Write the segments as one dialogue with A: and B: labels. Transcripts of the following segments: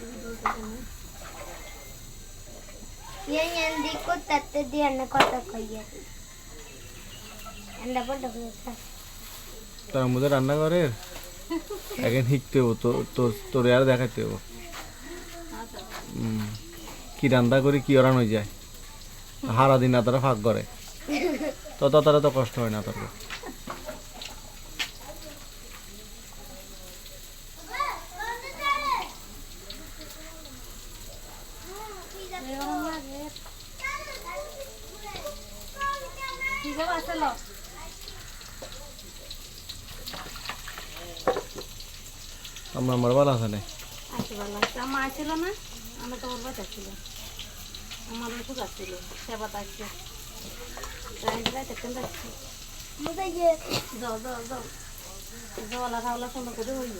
A: Pun dah bisa.
B: তার মধ্যে এখন শিখতে হব, তো তোর আর দেখাতে হব। কি রান্না করি, কি হয়ে যায়? হারা দিন না তারা ফাঁক করে। তো তারা তো কষ্ট হয় না তোর
C: ঠিক আছে আসলো
B: আমরা আমার ভালো আছে না?
C: আসে ভালো আছে। আমার আসছিল না? আমরা তো ওর বাচ্চা ছিল। আমার ওষুধ আসছিল সেবা রাইতে কেন যাচ্ছি?
A: Muda ye.
C: যাও যাও যাও। জলা খাওয়ালা সুন্দর করে হইল।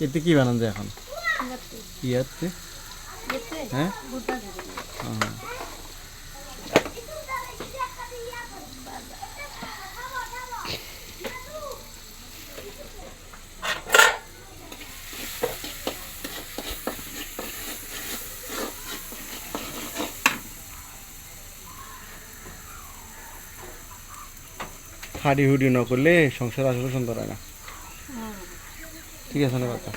B: এতে কি বানান যায় এখন?
C: দেখতে
B: হ্যাঁ। হাডি হুডি ন করলে সংসার আসলে সুন্দর হয় না। ঠিক আছে না কথা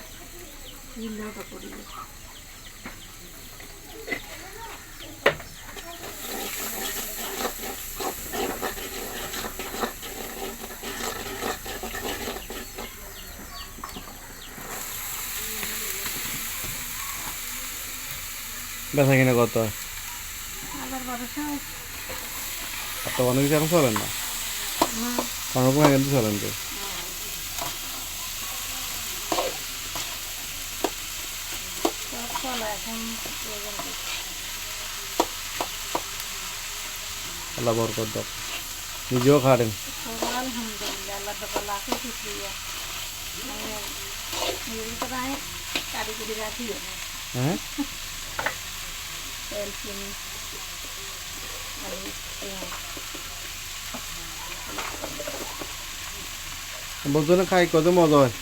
B: বেচা কিনা কত? তো অনেক কিছু এখন চলেন না?
C: না।
B: কোনোরকম কিন্তু চলেন তো
C: চলে এখন
B: আল্লাহ বরকত দাও নিজেও খাটেন
C: আলহামদুলিল্লাহ আল্লাহ তালা লাখে শুক্রিয়া নিজের তো নাই কারিগরি রাখিও
B: হ্যাঁ
C: তেল চিনি আর এই পেঁয়াজ
B: বলতো না খাই কত মজা হয়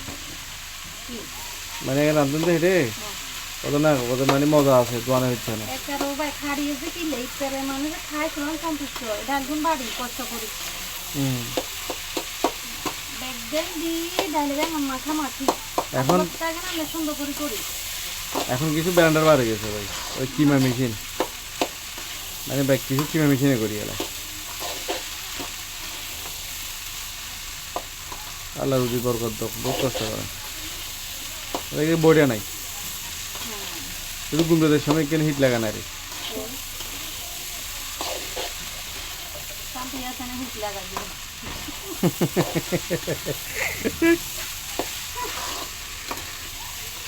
C: কি
B: মানে রান্ধন তো হেঁটে কত না কত মানে মজা আছে দোয়ানো হচ্ছে না
C: একটা রোবাই খাড়িয়েছে কি লেইটারে মানুষ খাই কোন সন্তুষ্ট। হয় ডালগুন বাড়ি কষ্ট করি।
B: হুম।
C: ব্যাগদেন দিয়ে ডালে মাখি
B: এখন
C: টাকা আমরা সুন্দর করে করি।
B: এখন কিছু ব্র্যান্ডার বাড়ে গেছে ভাই ওই কিমা মেশিন। মানে ব্যাগ কিছু কিমা মেশিনে করি এলা আল্লাহ রুজি বরকত দাও বহুত কষ্ট করে। বড়িয়া নাই? শুধু গুমরাদের সময় কেন হিট লাগা না রে?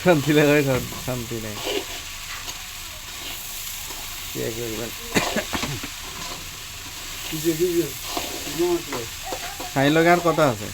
C: শান্তি
B: লাগাই শান- শান্তি নেই। কি এক খাই লগে কথা আছে।